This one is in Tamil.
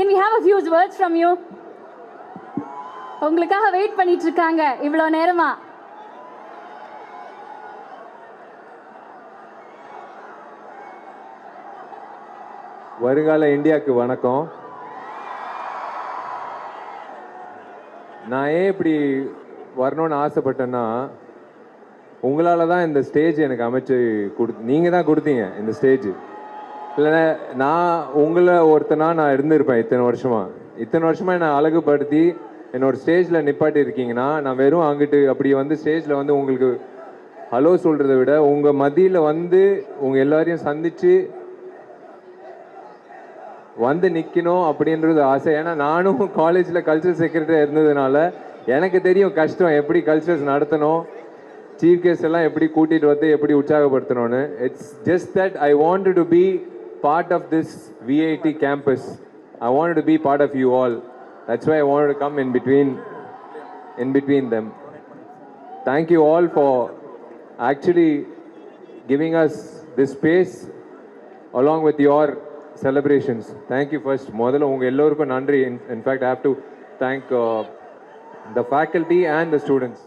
Can we have a few words from you உங்களுக்காக வெயிட் பண்ணிட்டு இருக்காங்க இவ்வளோ நேரமா? வருங்கால இந்தியாவுக்கு வணக்கம். நான் ஏன் இப்படி வரணும்னு ஆசைப்பட்டேன்னா உங்களால தான் இந்த ஸ்டேஜ் எனக்கு அமைச்சு கொடு நீங்கள் தான் கொடுத்தீங்க இந்த ஸ்டேஜ் இல்லைன்னா நான் உங்களை ஒருத்தனா நான் இருந்திருப்பேன் இத்தனை வருஷமா. இத்தனை வருஷமா என்னை அழகுபடுத்தி என்னோட ஸ்டேஜில் நிப்பாட்டி இருக்கீங்கன்னா நான் வெறும் அங்கிட்டு அப்படி வந்து ஸ்டேஜில் வந்து உங்களுக்கு ஹலோ சொல்கிறத விட உங்கள் மதியில் வந்து உங்கள் எல்லாரையும் சந்தித்து வந்து நிற்கணும் அப்படின்றது ஆசை. ஏன்னா நானும் காலேஜில் கல்ச்சர் செக்ரட்டரி இருந்ததுனால எனக்கு தெரியும் கஷ்டம் எப்படி கல்ச்சர்ஸ் நடத்தணும் சீஃப் கெஸ்ட் எல்லாம் எப்படி கூட்டிகிட்டு வந்து எப்படி உற்சாகப்படுத்தணும்னு. It's just that I want to be Part of this VIT campus I want to be part of you all that's why I want to come in between in between them thank you all for actually giving us this space along with your celebrations. Thank you first. முதல்ல உங்க எல்லோருக்கும் நன்றி in fact I have to thank the faculty and the students